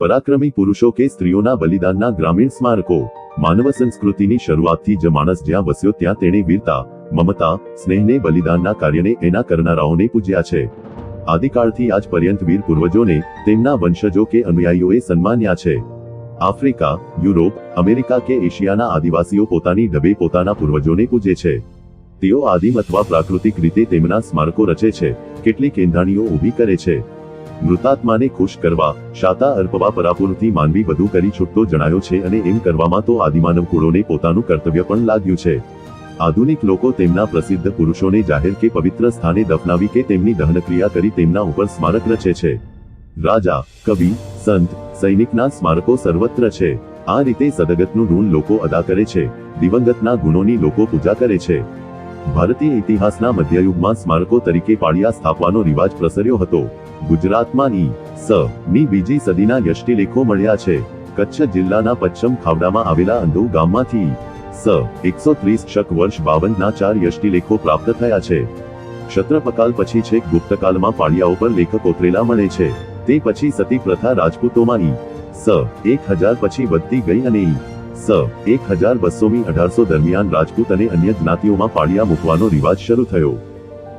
પરાક્રમી પુરુષો કે સ્ત્રીઓના બલિદાનના ગ્રામીણ સ્મારકો. માનવ સંસ્કૃતિની શરૂઆતથી જ માણસ જ્યાં વસ્યો ત્યાં તેણે વીરતા, મમતા, સ્નેહને બલિદાનના કાર્યને એના કરનારાઓને પૂજ્યા છે. આદિકાળથી આજ પર્યંત વીર પૂર્વજોને તેમના વંશજો કે અનુયાયીઓએ સન્માન્યા છે. આફ્રિકા, યુરોપ, અમેરિકા કે એશિયાના આદિવાસીઓ પોતાની ઢબે પોતાના પૂર્વજોને પૂજે છે. તેઓ આદિમ અથવા પ્રાકૃતિક રીતે તેમના સ્મારકો રચે છે. કેટલીક એંધાણીઓ ઊભી કરે છે. મૃતાત્માને ખુશ કરવા, શાતા અર્પવા પરાપુરથી માનવી બધું કરી છૂટતો જણાયો છે અને એમ કરવામાં તો આદિમાનવ કુળોને પોતાનું કર્તવ્ય પણ લાગ્યું છે. આધુનિક લોકો તેમના પ્રસિદ્ધ પુરુષોને જાહેર કે પવિત્ર સ્થાને દફનાવી કે તેમની દહનક્રિયા કરી તેમના ઉપર સ્મારક રચે છે. રાજા, કવિ, સંત, સૈનિકના સ્મારકો સર્વત્ર છે. આ રીતે સદગતનું ઋણ લોકો અદા કરે છે, દિવંગતના ગુણોની લોકો પૂજા કરે છે. ભારતીય ઇતિહાસના મધ્યયુગમાં સ્મારકો તરીકે પાળિયા સ્થાપવાનો રિવાજ પ્રસર્યો હતો. ગુજરાતમાં ઈ સ, ની બીજી સદીના યષ્ટિલેખો મળ્યા છે. કચ્છ જિલ્લાના પશ્ચિમ ખાવડામાં આવેલા અંધુ ગામમાંથી સ, એકસો ત્રીસ શક વર્ષ બાવનના ચાર યષ્ટિલેખો પ્રાપ્ત થયા છે. ક્ષત્રપકાલ પછી છેક ગુપ્તકાલમાં પાળિયાઓ પર લેખ કોતરેલા મળે છે. તે પછી સતી પ્રથા રાજપૂતોમાં ઈ સ, એક હજાર પછી વધતી ગઈ અને સ, એક હજાર બસોમી અઢારસો દરમિયાન રાજપૂત અને અન્ય જ્ઞાતિઓમાં પાળિયા મૂકવાનો રિવાજ શરૂ થયો.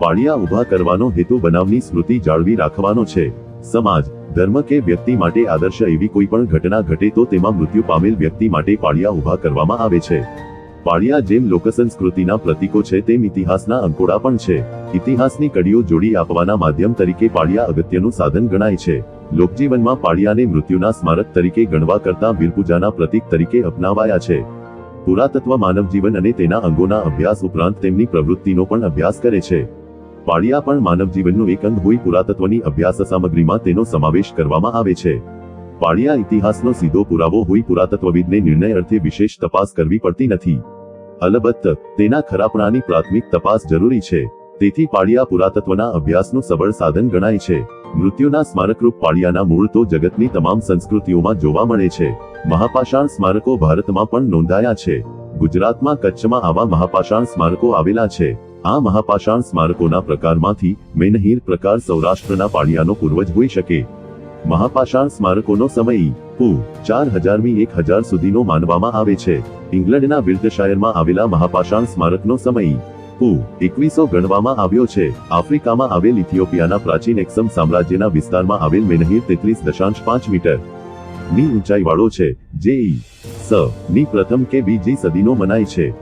પાળિયા ઊભા કરવાનો હેતુ બનાવની સ્મૃતિ જાળવી રાખવાનો છે. સમાજ, ધર્મ કે વ્યક્તિ માટે આદર્શ એવી કોઈ પણ ઘટના ઘટે તો તેમાં મૃત્યુ પામેલ વ્યક્તિ માટે પાળિયા ઊભા કરવામાં આવે છે. પાળિયા જેમ લોકસંસ્કૃતિના પ્રતીકો છે તેમ ઇતિહાસના અંકોડા પણ છે. ઇતિહાસની કડીઓ જોડી આપવાના માધ્યમ તરીકે પાળિયા અગત્યનું સાધન ગણાય છે. લોકજીવનમાં પાળિયાને મૃત્યુના સ્મારક તરીકે ગણવા કરતા વીરપૂજાના પ્રતીક તરીકે અપનાવાયા છે. પુરાતત્વ માનવ જીવન અને તેના અંગોના અભ્યાસ ઉપરાંત તેમની પ્રવૃત્તિનો પણ અભ્યાસ કરે છે. પાળિયા પણ માનવ જીવનનું એક અંગ હોય પુરાતત્વની અભ્યાસ સામગ્રીમાં તેનો સમાવેશ કરવામાં આવે છે. પાળિયા ઇતિહાસનો સીધો પુરાવો હોય પુરાતત્વવિદને નિર્ણય અર્થે વિશેષ તપાસ કરવી પડતી નથી. અલબત્ત, તેના ખરાપણાની પ્રાથમિક તપાસ જરૂરી છે. તેથી પાળિયા પુરાતત્વના અભ્યાસનું સબળ સાધન ગણાય છે. મૃત્યુના સ્મારકરૂપ પાળિયાના મૂળ તો જગતની તમામ સંસ્કૃતિઓમાં જોવા મળે છે. મહાપાષાણ સ્મારકો ભારતમાં પણ નોંધાયા છે. ગુજરાતમાં કચ્છમાં આવા મહાપાષાણ સ્મારકો આવેલા છે. આ મહાપાષાણ સ્મારકોના પ્રકારમાંથી મેનહીર પ્રકાર સૌરાષ્ટ્રના પાળિયાનો પૂર્વજ હોઈ શકે. મહાપાષાણ સ્મારકોનો સમય પૂ ચાર હજારમી એક હજાર સુધીનો માનવામાં આવે છે. ઇંગ્લેન્ડના વિલ્ટશાયરમાં આવેલા મહાપાષાણ સ્મારકનો સમય પૂ એકવીસો ગણવામાં આવ્યો છે. આફ્રિકામાં આવેલ ઇથિયોપિયાના પ્રાચીન એક્સમ સામ્રાજ્યના વિસ્તારમાં આવેલ મેનહીર તેત્રીસ દશાંશ પાંચ મીટરની ઊંચાઈ વાળો છે. જે ઈ સ ની પ્રથમ કે બીજી સદીનો મનાય છે.